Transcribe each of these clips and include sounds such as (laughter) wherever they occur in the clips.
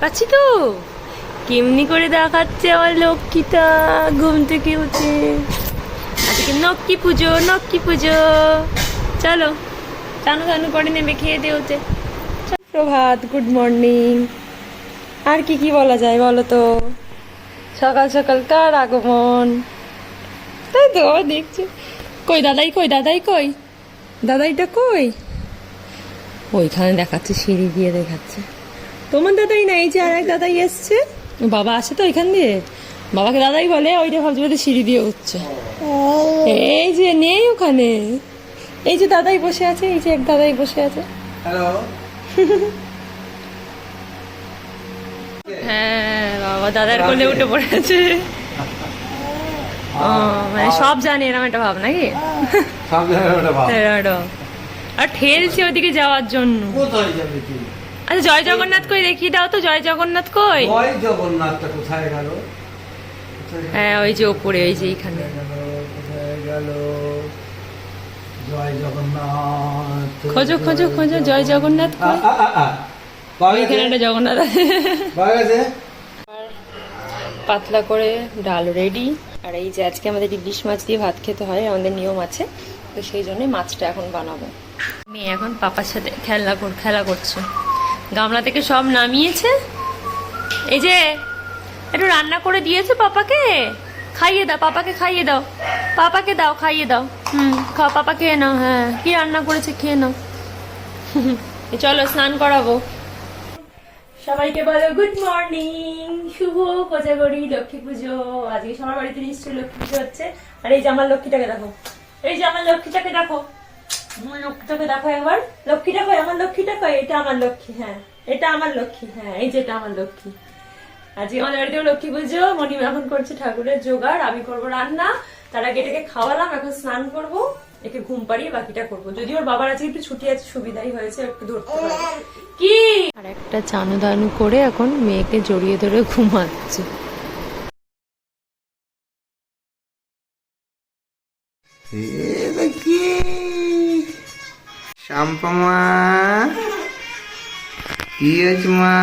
দেখাচ্ছি তো? কেমনি করে দেখাচ্ছে আমার লক্ষ্মীটা? ঘুম থেকে উঠে। আজকে নক্কি পুজো নক্কি পুজো। চলো চানু চানু করে নেমে খেয়ে দিয়ে উঠে। প্রভাত গুড মর্নিং আর কি কি বলা যায় বলো তো? সকাল সকাল কার আগমন? তাই তো দেখছি। কই দাদাই কই দাদাই, কই? দাদাইটা কই? ওইখানে দেখাচ্ছে, সিঁড়ি দিয়ে দেখাচ্ছে। তোমার দাদাই না এই যে আর এক দাদাই এসছে? বাবা আসে তো ওইখান দিয়ে? বাবাকে দাদাই বলে ওইটা ভাবছি বোধহয় সিঁড়ি দিয়ে উঠছে। এই যে নেই ওখানে। এই যে দাদাই বসে আছে এই যে এক দাদাই বসে আছে। হ্যাঁ বাবা দাদার কোলে উঠে পড়ে আছে ও মানে সব জানে এরকম একটা ভাব নাকি? সামনে ওটা এরকম একটা ভাব। আর ঠেলছে ওদিকে যাওয়ার জন্য। কোথায় যাবে তুই আচ্ছা জয় জগন্নাথ কই? দেখিয়ে দাও তো জয় জগন্নাথ কই? ওই জগন্নাথটা কোথায় গেল? হ্যাঁ ওই যে ওপরে ওই যে এইখানে। গেল? জয় জগন্নাথ। খোঁজো খোঁজো খোঁজো জয় জগন্নাথ কই? ওইখানে একটা জগন্নাথ। আছে। পাতলা করে ডাল রেডি। আর এই যে আজকে আমাদের ইলিশ মাছ দিয়ে ভাত খেতে হয় আমাদের নিয়ম আছে তো সেই জন্য মাছটা এখন বানাবো। মেয়ে এখন পাপার সাথে খেলা খেলা করছে। গামলা থেকে সব নামিয়েছে? এই যে, একটু রান্না করে দিয়েছে পাপাকে? খাইয়ে দাও, পাপাকে খাইয়ে দাও। পাপাকে দাও, খাইয়ে দাও। হুম, খাও, পাপা খেয়ে নাও হ্যাঁ। কি রান্না করেছে খেয়ে নাও। (laughs) চলো, স্নান করাবো। সবাইকে বলো, গুড মর্নিং। শুভ কোজাগরি, লক্ষ্মী পুজো। আজকে সবার বাড়িতে নিশ্চয়ই লক্ষ্মী পুজো হচ্ছে। আর এই যে আমার লক্ষ্মীটাকে দেখো। এই যে আমার লক্ষ্মীটাকে দেখো। আমার লক্ষ্মীটাকে দেখো একবার। লক্ষ্মীটা কই? আমার লক্ষ্মীটা কই? এটা আমার লক্ষ্মী হ্যাঁ। এটা আমার লক্ষ্মী হ্যাঁ। এই যে এটা আমার লক্ষ্মী। আজকে আমাদের বাড়িতেও লক্ষ্মী পুজো মনিম এখন করছে ঠাকুরের জোগাড় আমি করব রান্না। তার আগে এটাকে খাওয়ালাম এখন স্নান করব। একে ঘুম পাড়িয়ে বাকিটা করব। যদি ওর বাবার আজকে একটু ছুটি আছে সুবিধাই হয়েছে একটু ধরতে কি? আর একটা চানু দানু করে এখন মেয়েকে জড়িয়ে ধরে ঘুমাচ্ছে। কি শাম্পমা কি হয়েছে মা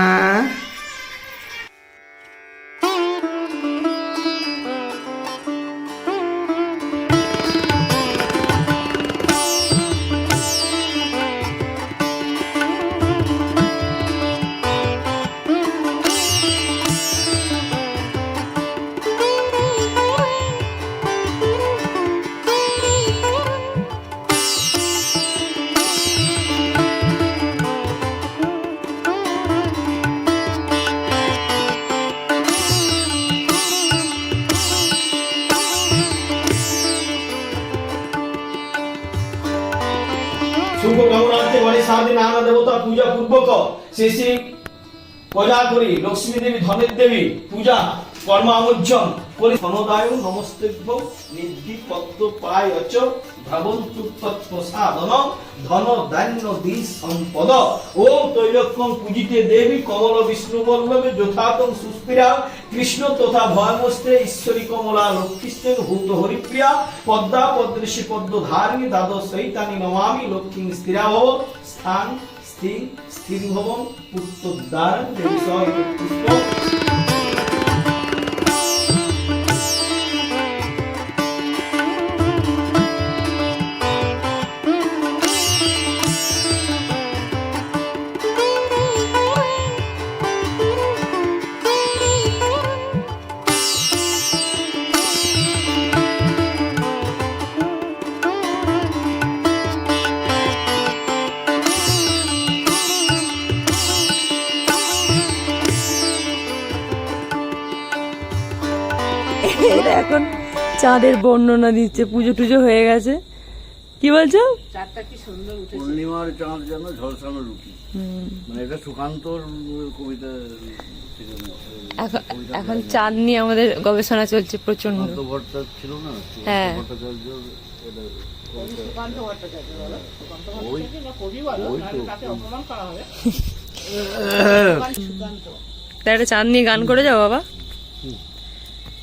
নানা দেবতা পূজা পূর্বক শ্রী পূজা করি লক্ষ্মী দেবী ধনের দেবী পূজা করি। নিধি পায় অচ ধন ধান্য দি সম্পদ পূজিতে দেবী কমল বিষ্ণু যথাতম সুস্পিরা কৃষ্ণ তথা ভয়মস্তে ঈশ্বরী কমলা লক্ষ্মীস্তে ভূত হরিপ্রিয়া। পদ্মা পদ্মৃষি পদ্ম ধারিণী দ্বাদশ সৈতানি নমামি লক্ষ্মী স্থিরাভব স্থান স্থির স্থির ভবন পুত্রদ্বার দেবী পুষ্প এখন চাঁদের বর্ণনা দিচ্ছে পুজো টুজো হয়ে গেছে। কি বলছো? পূর্ণিমার চাঁদ যেন ঝলসানো রুটি মানে এটা সুকান্তর কবিতা এখন এখন চাঁদ নিয়ে আমাদের গবেষণা চলছে প্রচণ্ড ছিল না? হ্যাঁ। (laughs) একটা চাঁদ নিয়ে গান করে যাও বাবা।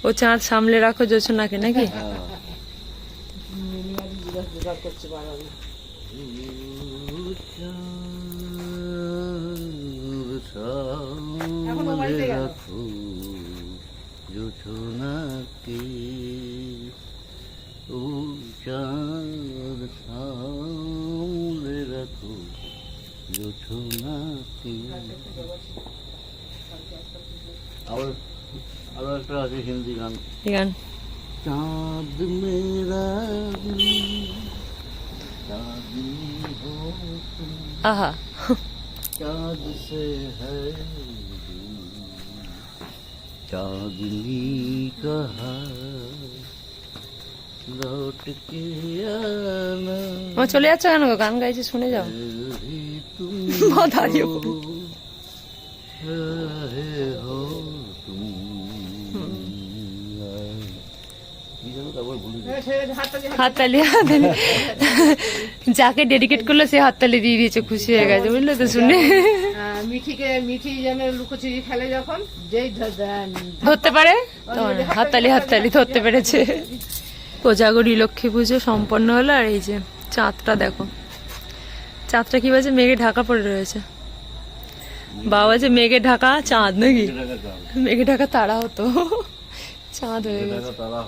ও চাঁদ সামলে রাখো জোছনাকে নাকি? রাখো জোছনাকে ও চাঁদ সামলে রাখো জোছনাকে। আবার আরো একটা আছে হিন্দি গান ঠিক আছে चांद मेरा भी चांदनी हो तुम আহা चांद से है दूर, चांदनी कहा लौट के आना আমার চলে যাচ্ছে কেন গো? গান গাইছে শুনে যাও अरे হাততালি হাততালি। যাকে ডেডিকেট করল সে হাততালি দিয়ে দিয়েছে খুশি হয়ে গেছে বুঝলে তো শুনে। মিঠিকে মিঠি যেন লুকোচুরি খেলে যখন যেই ধরতে পারে? হাততালি হাততালি ধরতে পেরেছে। কোজাগরি লক্ষ্মী পুজো সম্পন্ন হলো আর এই যে চাঁদটা দেখো। চাঁদটা কি বলছে মেঘে ঢাকা পড়ে রয়েছে। বাবা যে মেঘে ঢাকা চাঁদ নাকি? মেঘে ঢাকা তারা হতো। চাঁদ হয়ে গেছে টাকা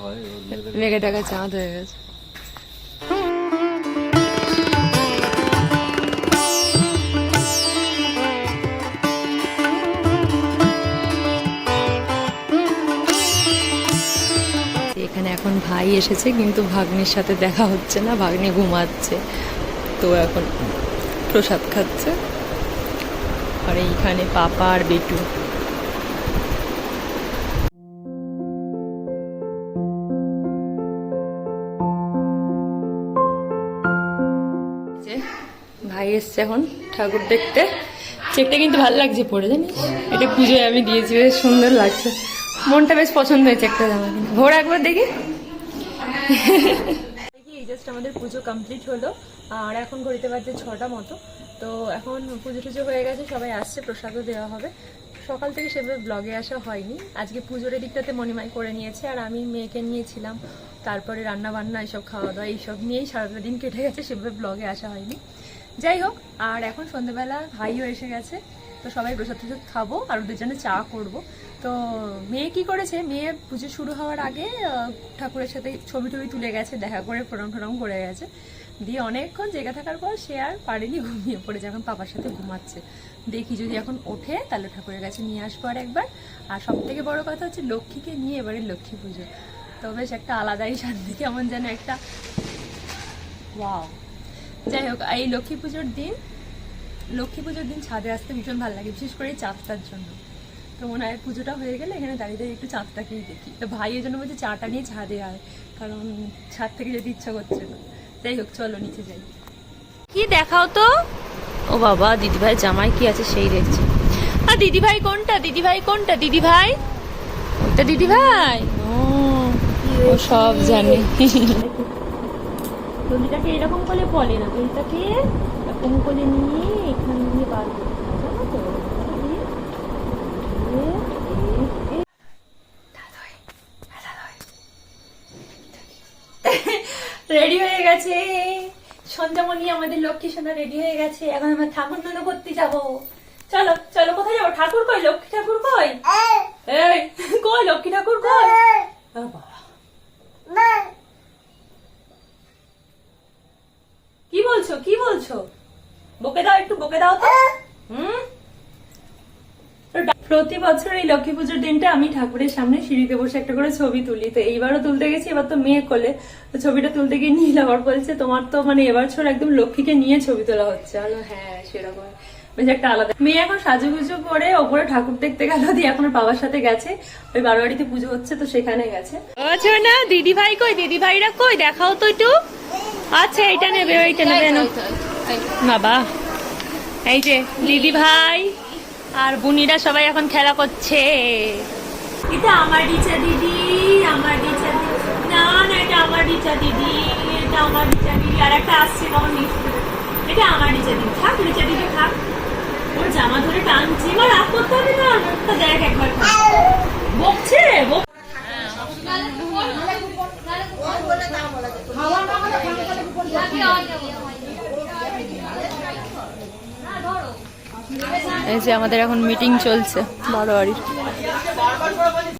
মেঘে ঢাকা চাঁদ হয়ে। গেছে এখানে এখন ভাই এসেছে কিন্তু ভাগ্নির সাথে দেখা হচ্ছে না ভাগ্নি ঘুমাচ্ছে। তো এখন প্রসাদ খাচ্ছে। আর এইখানে পাপা আর বেটু। এসছে এখন ঠাকুর দেখতে। চেকটা কিন্তু ভালো লাগছে পরে, জানিস? এটা পুজোয় আমি দিয়েছি, বেশ সুন্দর লাগছে। মনটা বেশ পছন্দ হয়েছে একটা জামা কিনে ঘোর একবার দেখি। এই জাস্ট আমাদের পুজো কমপ্লিট হলো। আর এখন ঘড়িতে বাজছে ছটা মতো। তো এখন পুজো টুজো হয়ে গেছে, সবাই আসছে, প্রসাদও দেওয়া হবে। সকাল থেকে সেভাবে ব্লগে আসা হয়নি। আজকে পুজোর দিকটাতে মণিমাই করে নিয়েছে, আর আমি মেয়েকে নিয়েছিলাম। তারপরে রান্না বান্না এইসব খাওয়া দাওয়া এইসব নিয়েই সারাটা দিন কেটে গেছে, সেভাবে ব্লগে আসা হয়নি। যাই হোক, আর এখন সন্ধ্যেবেলা ভাইও এসে গেছে, তো সবাই প্রসাদ টসাদ খাব আর ওদের জন্য চা করব। তো মেয়ে কি করেছে? মেয়ে পুজো শুরু হওয়ার আগে ঠাকুরের সাথে ছবি টবি তুলে গেছে, দেখা করে প্রণাম টনাম করে গেছে। দিয়ে অনেকক্ষণ জেগে থাকার পর সে আর পারেনি ঘুমিয়ে পড়ে এখন পাপার সাথে ঘুমাচ্ছে। দেখি যদি এখন ওঠে, তাহলে ঠাকুরের কাছে নিয়ে আসব আর একবার। আর সব থেকে বড় কথা হচ্ছে লক্ষ্মীকে নিয়ে এবারে লক্ষ্মী পুজো। তো বেশ একটা আলাদাই শান্তি, কেমন যেন একটা ওয়াও যাই হোক এই লক্ষ্মী পুজোর দিন, লক্ষ্মী পুজোর দিন ছাদে আসতে ভীষণ ভালো লাগে, বিশেষ করে চাঁদটার জন্য। তো মনে হয় পুজোটা হয়ে গেলে এখানে দাঁড়িয়ে দাঁড়িয়ে একটু চাঁদটাকেই দেখি। তো ভাই এই জন্য বলছে চাটা নিয়ে ছাদে আয়, কারণ ছাদ থেকে যেতে ইচ্ছা করছে না। যাই হোক চলো নিচে যাই। কি দেখাও তো? ও বাবা, দিদিভাই জামাই কি আছে সেই দেখছি। আর দিদিভাই কোনটা? দিদিভাই কোনটা? দিদিভাই? ওটা দিদিভাই? ও সব জানে। দড়িটাকে এরকম করে বলে না দড়িটাকে এরকম করে নিয়ে এখান দিয়ে বার করতে। রেডি হয়ে গেছে। সন্ধ্যামণি আমাদের লক্ষ্মী সোনা রেডি হয়ে গেছে। এখন আমরা ঠাকুর নলো করতে যাব। চলো চলো, কোথায় যাব? ঠাকুর কই, লক্ষ্মী ঠাকুর কই এই কই লক্ষ্মী ঠাকুর কই ও বাবা কি বলছো কি বলছো বকে দাও একটু বকে দাও তো হুম প্রতি বছর এই লক্ষ্মী পুজোর দিনটা আমি ঠাকুরের সামনে সিঁড়িতে বসে একটা করে ছবি তুলি। তো এইবারও তুলতে গেছি এবার তো মেয়ে কোলে। তো ছবিটা তুলতে গিয়ে নীল আবার বলছে তোমার তো মানে এবার ছোট একদম লক্ষ্মীকে নিয়ে ছবি তোলা হচ্ছে। হলো হ্যাঁ সেরকম। বেশ একটা আলাদা মেয়ে এখন সাজুগুজু করে ওপরে ঠাকুর দেখতে গেল দিয়ে এখন বাবার সাথে গেছে। ওই বারোয়ারিতে পুজো হচ্ছে তো সেখানে গেছে। আচ্ছা না দিদি ভাই কই? দিদি ভাইরা কই? দেখাও তো একটু। আচ্ছা এইটা নেবে ওইটা নেবে বাবা এই যে দিদি ভাই আর বুনিরা সবাই এখন খেলা করছে। এটা আমার রিচা দিদি আমার রিচা দিদি না না এটা আমার রিচা দিদি এটা আমার রিচা দিদি। আর একটা আসছে মিক্স এটা আমার রিচা দিদি। থাক রিচা দিদি থাক। ওর জামা ধরে টানছি। এবার রাগ করতে হবে না মুখটা দেখ একবার। বকছে বক এই যে আমাদের এখন মিটিং চলছে বারোয়ারির।